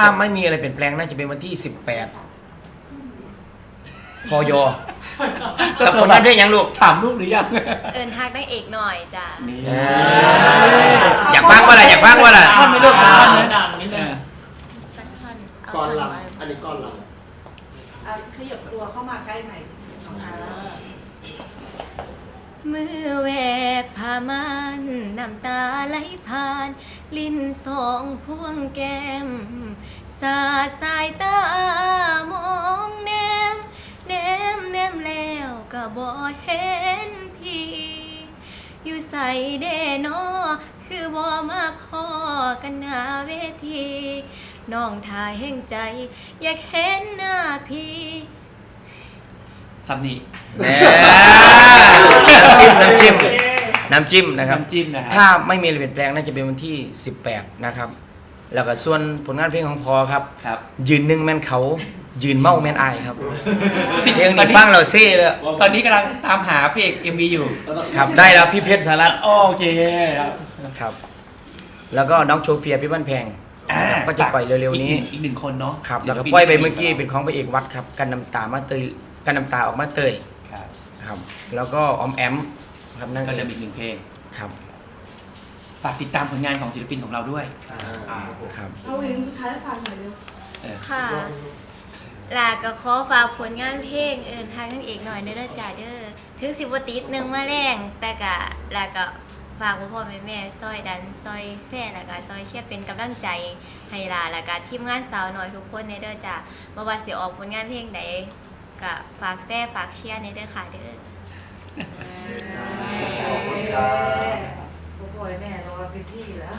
ถ้าไม่มีอะไรเปลี่ยนแปลงน่าจะเป็นวันที่18พอยอกับผลงานเพลงยังลูก ถามลูกหรือยัง เอิญฮักได้เอกหน่อยจ้ะนี่เออยากฟังว่าอะไรอยากฟังว่าอะไรท่อนไม่ลูกท่อนนะดังนิดนึงสักท่อนเาก่อนหลังท่ไว้อันนี้ก่อนหลังเอาขยับตัวเข้ามาใกล้ใหม่น้องอาร์มือแหวกผ้ามันน้ำตาไหลผ่าน ลิ้นสองพวงแก้ม สาดสายตามองแนมแนมแนมแล้วก็บ่เห็นพี่ อยู่ใส่เดนอคือบ่มาพอกันหน้าเวทีน้องทายแห่งใจ อยากเห็นหน้าพี่ ซับนี่แหน่น้ำจิ้ม น้ำจิ้ม น้ำจิ้มนะครับ น้ำจิ้มนะฮะถ้าไม่มีอะไรเปลี่ยนแปลงน่าจะเป็นวันที่ 18 นะครับ แล้วก็ส่วนผลงานเพลงของพอครับ ครับ ยืนหนึ่งแม่นเขา ยืนเมาแม่นอายครับเพลงนี้ฟังเราเซ่เลยตอนนี้กำลังตามหาพระเอกเอ็มวีอยู่ครับ ได้แล้วพี่เพชรสารัตน์โอเคครับครับแล้วก็น้องโชเฟียพี่บ้านแพงอ่าก็จะปล่อยเร็วๆนี้อีกหงอีกหนึ่งคนเนาะครับศิแล้วก็ปินปล่อยไปเมื่อกี้เป็นของพระเอกวัดครับกันน้ำตามาเตยกันน้ำตาออกมาเตยครับครับแล้วก็ออมแอมครับนั่นก็เอจะงมีอีกหนึ่งเพลงครับ ฝากติดตามผลงานของศิลปินของเราด้วยครับ เอาเพลงสุดท้ายให้ฟังหน่อยเร็วเออค่ะลาก็ขอฝากผลงานเพลงเอินทางนั่นเอกหน่อยเด้อจ้าเด้อถึงสิบติดหนึ่งมาแรงแต่กะลาก็ฝากพ่อพ่อแม่แม่ซอยดันซอยแซ่แล้วก็ซอยเชียร์เป็นกำลังใจให้ลาแล้วก็ทีมงานสาวหน่อยทุกคนในเด้อจ้าบ่ว่าสิออกผลงานเพลงใดก็ฝากแซ่ฝากเชียร์ในเด้อค่ะเด้อ ขอบคุณครับ โอ้โหแม่เราเป็น ที่อยู่แล้ว